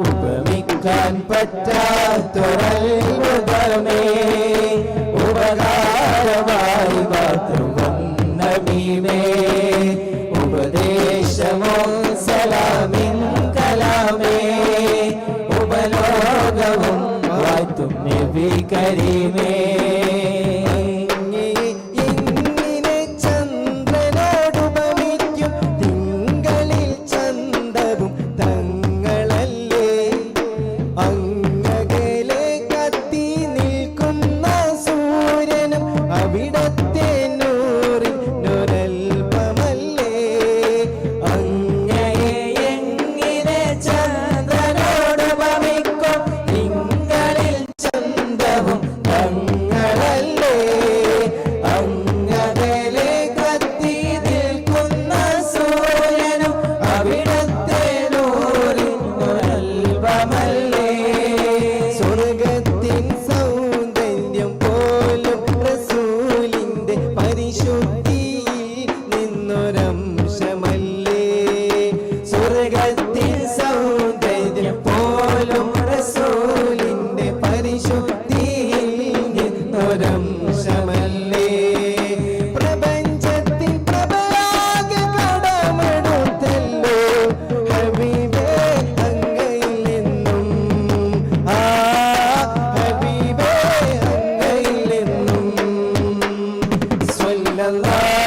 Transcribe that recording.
ഉപമിക്കാൻ പറ്റാത്തൊരത്ഭുതമേ. ഉപകാരമായി മാത്രം നബീമേ ഉപദേശമോ സലാമിൻ കലാമേ. ഉപലോകവും വാഴ്ത്തും നബി കരീമേ. പരിശുദ്ധിയിൽ നിന്നൊരംശമല്ലേ? സ്വർഗത്തിൽ സൗന്ദര്യം പോലും റസൂലിന്റെ പരിശുദ്ധി